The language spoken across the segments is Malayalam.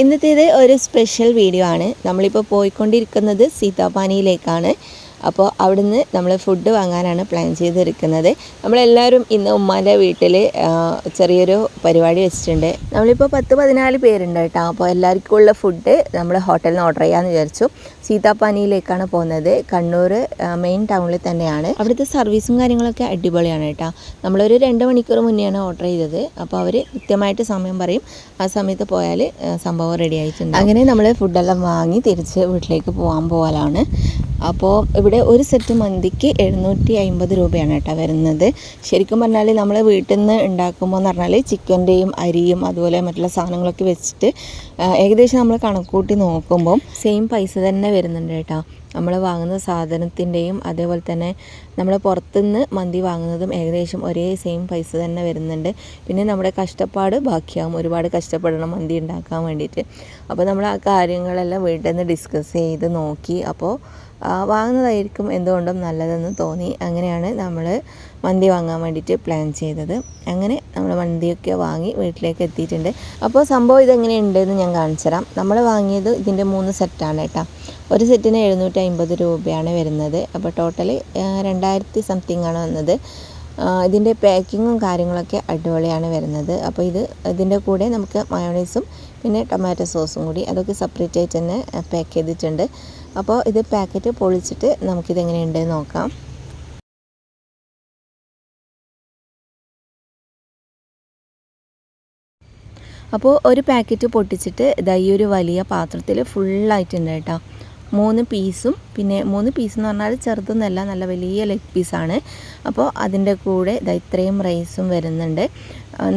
ഇന്നത്തേത് ഒരു സ്പെഷ്യൽ വീഡിയോ ആണ്. നമ്മളിപ്പോൾ പോയിക്കൊണ്ടിരിക്കുന്നത് സീതാപാനിയിലേക്കാണ്. അപ്പോൾ അവിടുന്ന് നമ്മൾ ഫുഡ് വാങ്ങാനാണ് പ്ലാൻ ചെയ്തിരിക്കുന്നത്. നമ്മളെല്ലാവരും ഇന്ന് ഉമ്മാന്റെ വീട്ടിൽ ചെറിയൊരു പരിപാടി വെച്ചിട്ടുണ്ട്. നമ്മളിപ്പോൾ പത്ത് പതിനാല് പേരുണ്ട് കേട്ടോ അപ്പോൾ എല്ലാവർക്കും ഉള്ള ഫുഡ് നമ്മൾ ഹോട്ടലിൽ നിന്ന് ഓർഡർ ചെയ്യാമെന്ന് വിചാരിച്ചു. സീതാപ്പാനിയിലേക്കാണ് പോകുന്നത്. കണ്ണൂർ മെയിൻ ടൗണിൽ തന്നെയാണ്. അവിടുത്തെ സർവീസും കാര്യങ്ങളൊക്കെ അടിപൊളിയാണ് കേട്ടോ നമ്മളൊരു രണ്ട് മണിക്കൂർ മുന്നെയാണ് ഓർഡർ ചെയ്തത്. അപ്പോൾ അവർ കൃത്യമായിട്ട് സമയം പറയും. ആ സമയത്ത് പോയാൽ സംഭവം റെഡി ആയിട്ടുണ്ട്. അങ്ങനെ നമ്മൾ ഫുഡെല്ലാം വാങ്ങി തിരിച്ച് വീട്ടിലേക്ക് പോകാൻ പോകലാണ് അപ്പോൾ ഇവിടെ ഒരു സെറ്റ് മന്തിക്ക് എഴുന്നൂറ്റി അമ്പത് രൂപയാണ് കേട്ടോ വരുന്നത്. ശരിക്കും പറഞ്ഞാൽ നമ്മൾ വീട്ടിൽ നിന്ന് ഉണ്ടാക്കുമ്പോൾ എന്ന് പറഞ്ഞാൽ ചിക്കന്റെയും അരിയും അതുപോലെ മറ്റുള്ള സാധനങ്ങളൊക്കെ വെച്ചിട്ട് ഏകദേശം നമ്മൾ കണക്കൂട്ടി നോക്കുമ്പം സെയിം പൈസ തന്നെ വരുന്നുണ്ട് കേട്ടോ. നമ്മൾ വാങ്ങുന്ന സാധനത്തിന്റെയും അതേപോലെ തന്നെ നമ്മൾ പുറത്തുനിന്ന് മന്തി വാങ്ങുന്നതും ഏകദേശം ഒരേ സെയിം പൈസ തന്നെ വരുന്നുണ്ട്. പിന്നെ നമ്മുടെ കഷ്ടപ്പാട് ബാക്കിയാവും. ഒരുപാട് കഷ്ടപ്പെടണം മന്തി ഉണ്ടാക്കാൻ വേണ്ടിയിട്ട്. അപ്പോൾ നമ്മൾ ആ കാര്യങ്ങളെല്ലാം വീട്ടിൽ നിന്ന് ഡിസ്കസ് ചെയ്ത് നോക്കി. അപ്പോൾ വാങ്ങുന്നതായിരിക്കും എന്തുകൊണ്ടും നല്ലതെന്ന് തോന്നി. അങ്ങനെയാണ് നമ്മൾ മന്തി വാങ്ങാൻ വേണ്ടിയിട്ട് പ്ലാൻ ചെയ്തത്. അങ്ങനെ നമ്മൾ മന്തിയൊക്കെ വാങ്ങി വീട്ടിലേക്ക് എത്തിയിട്ടുണ്ട്. അപ്പോൾ സംഭവം ഇതെങ്ങനെയുണ്ടെന്ന് ഞാൻ കാണിച്ചു തരാം നമ്മൾ വാങ്ങിയത് ഇതിന്റെ മൂന്ന് സെറ്റാണ് കേട്ടോ. ഒരു സെറ്റിന് എഴുന്നൂറ്റി അമ്പത് രൂപയാണ് വരുന്നത്. അപ്പോൾ ടോട്ടൽ രണ്ടായിരത്തി സംതിങ് ആണ് വന്നത്. ഇതിന്റെ പാക്കിങ്ങും കാര്യങ്ങളൊക്കെ അടിപൊളിയാണ് വരുന്നത്. അപ്പോൾ ഇത് ഇതിന്റെ കൂടെ നമുക്ക് മയോണൈസും പിന്നെ ടൊമാറ്റോ സോസും കൂടി അതൊക്കെ സെപ്പറേറ്റ് ആയിട്ട് തന്നെ പാക്ക് ചെയ്തിട്ടുണ്ട്. അപ്പോൾ ഇത് പാക്കറ്റ് പൊളിച്ചിട്ട് നമുക്കിതെങ്ങനെയുണ്ട് നോക്കാം. അപ്പോൾ ഒരു പാക്കറ്റ് പൊട്ടിച്ചിട്ട് ഇതാ ഈ ഒരു വലിയ പാത്രത്തിൽ ഫുള്ളായിട്ടുണ്ട് കേട്ടോ. മൂന്ന് പീസും പിന്നെ മൂന്ന് പീസ് എന്ന് പറഞ്ഞാൽ ചെറുതൊന്നല്ല നല്ല വലിയ ലെഗ് പീസാണ് അപ്പോൾ അതിന്റെ കൂടെ ഇതാ ഇത്രയും റൈസും വരുന്നുണ്ട്.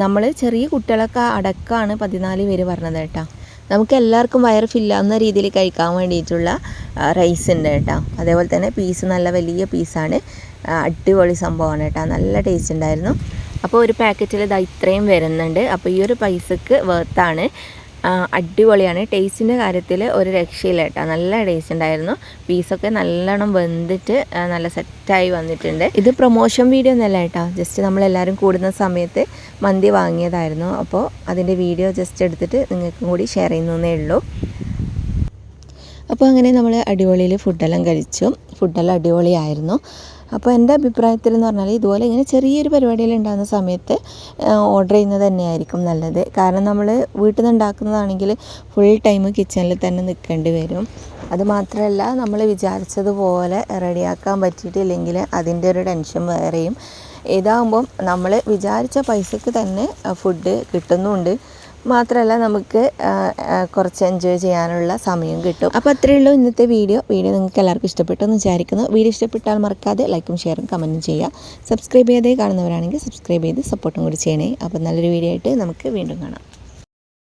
നമ്മൾ ചെറിയ കുട്ടികളൊക്കെ അടക്കമാണ് പതിനാല് പേര് പറഞ്ഞത് കേട്ടോ. നമുക്ക് എല്ലാവർക്കും വയറ് ഫില്ലാവുന്ന രീതിയിൽ കഴിക്കാൻ വേണ്ടിയിട്ടുള്ള റൈസ് ഉണ്ട് കേട്ടോ. അതേപോലെ തന്നെ പീസ് നല്ല വലിയ പീസാണ് അടിപൊളി സംഭവമാണ് കേട്ടോ. നല്ല ടേസ്റ്റ് ഉണ്ടായിരുന്നു. അപ്പോൾ ഒരു പാക്കറ്റിൽ ഇതാ ഇത്രയും വരുന്നുണ്ട്. അപ്പോൾ ഈ ഒരു പൈസക്ക് വേർത്താണ് അടിപൊളിയാണ്. ടേസ്റ്റിന്റെ കാര്യത്തിൽ ഒരു രക്ഷയില്ല കേട്ടോ. നല്ല ടേസ്റ്റ് ഉണ്ടായിരുന്നു. പീസൊക്കെ നല്ലോണം വെന്തിട്ട് നല്ല സെറ്റായി വന്നിട്ടുണ്ട്. ഇത് പ്രൊമോഷൻ വീഡിയോ ഒന്നല്ല കേട്ടോ. ജസ്റ്റ് നമ്മളെല്ലാവരും കൂടുന്ന സമയത്ത് മന്തി വാങ്ങിയതായിരുന്നു. അപ്പോൾ അതിന്റെ വീഡിയോ ജസ്റ്റ് എടുത്തിട്ട് നിങ്ങൾക്കും കൂടി ഷെയർ ചെയ്യുന്നേ ഉള്ളൂ. അപ്പോൾ അങ്ങനെ നമ്മൾ അടിപൊളിയിൽ ഫുഡെല്ലാം കഴിച്ചു. ഫുഡെല്ലാം അടിപൊളിയായിരുന്നു. അപ്പോൾ എന്റെ അഭിപ്രായത്തിൽ എന്ന് പറഞ്ഞാൽ ഇതുപോലെ ഇങ്ങനെ ചെറിയൊരു പരിപാടിയിൽ ഉണ്ടാകുന്ന സമയത്ത് ഓർഡർ ചെയ്യുന്നത് തന്നെയായിരിക്കും നല്ലത്. കാരണം നമ്മൾ വീട്ടിൽ നിന്ന് ഉണ്ടാക്കുന്നതാണെങ്കിൽ ഫുൾ ടൈം കിച്ചണിൽ തന്നെ നിൽക്കേണ്ടി വരും. അതുമാത്രമല്ല നമ്മൾ വിചാരിച്ചതുപോലെ റെഡിയാക്കാൻ പറ്റിയിട്ടില്ലെങ്കിൽ അതിന്റെ ഒരു ടെൻഷൻ വേറെയും. ഇതാകുമ്പം നമ്മൾ വിചാരിച്ച പൈസക്ക് തന്നെ ഫുഡ് കിട്ടുന്നുണ്ട്. മാത്രമല്ല നമുക്ക് കുറച്ച് എൻജോയ് ചെയ്യാനുള്ള സമയം കിട്ടും. അപ്പോൾ അത്രയേ ഉള്ളൂ ഇന്നത്തെ വീഡിയോ വീഡിയോ നിങ്ങൾക്ക് എല്ലാവർക്കും ഇഷ്ടപ്പെട്ടു എന്ന് വിചാരിക്കുന്നു. വീഡിയോ ഇഷ്ടപ്പെട്ടാൽ മറക്കാതെ ലൈക്കും ഷെയറും കമന്റും ചെയ്യുക. സബ്സ്ക്രൈബ് ചെയ്തേ കാണുന്നവരാണെങ്കിൽ സബ്സ്ക്രൈബ് ചെയ്ത് സപ്പോർട്ടും കൂടി ചെയ്യണേ. അപ്പോൾ നല്ലൊരു വീഡിയോ ആയിട്ട് നമുക്ക് വീണ്ടും കാണാം.